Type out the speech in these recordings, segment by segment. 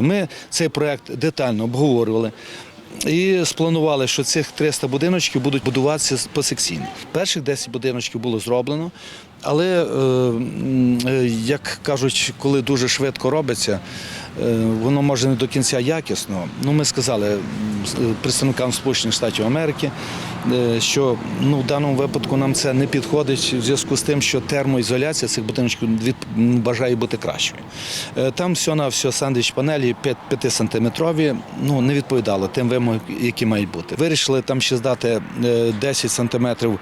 Ми цей проект детально обговорювали. І спланували, що цих 300 будиночків будуть будуватися посекційно. Перших 10 будиночків було зроблено, але, е, е, як кажуть, коли дуже швидко робиться, е, воно може не до кінця якісно. Ну, ми сказали представникам Сполучених Штатів Америки, що ну, в даному випадку нам це не підходить в зв'язку з тим, що термоізоляція цих будиночків бажає бути кращою. Е, Там все на все сандвіч панелі 5 сантиметрові, ну не відповідало тим вимогам, які мають бути. Вирішили там ще здати е, 10 сантиметрів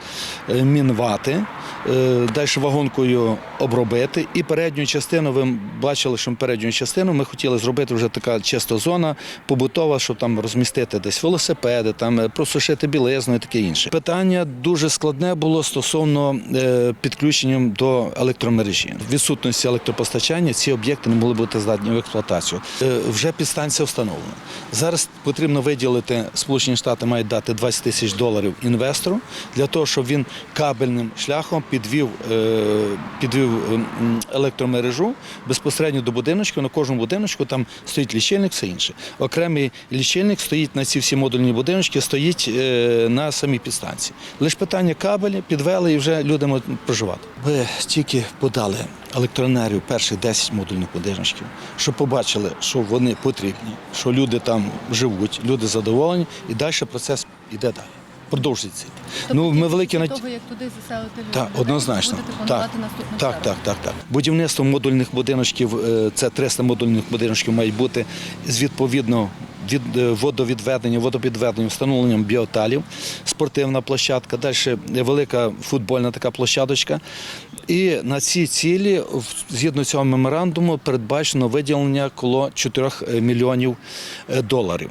е, мінвати, е, далі вагонкою обробити. І передню частину, ви бачили, що передню частину ми хотіли зробити вже така чиста зона побутова, щоб там розмістити десь велосипеди, там е, просушити білизну і таке інше. Питання дуже складне було стосовно е, підключенням до електромережі. В відсутності електропостачання ці об'єкти не могли бути здатні в експлуатацію. Е, Вже підстанція встановлена. Зараз потрібно виділити, Сполучені Штати мають дати 20 тисяч доларів інвестору для того, щоб він кабельним шляхом підвів, е, підвів електромережу безпосередньо до будиночку. На кожному будиночку там стоїть лічильник, все інше. Окремий лічильник стоїть на ці всі модульні будиночки, стоїть на самій підстанції. Лише питання кабелі підвели і вже люди можуть проживати. Ми тільки подали електроенергію перших 10 модульних будиночків, щоб побачили, що вони потрібні, що люди там живуть, люди задоволені, і далі процес йде далі. Продовжується. ну, ми великі над... того, як туди заселити Так, однозначно. Так, так, так, так, так. Будівництво модульних будиночків, е, це 300 модульних будиночків мають бути з відповідно від е, водовідведення, водопідведення, встановленням біоталів, спортивна площадка, далі велика футбольна така площадочка. І на ці цілі, згідно цього меморандуму, передбачено виділення коло 4 мільйонів е, доларів.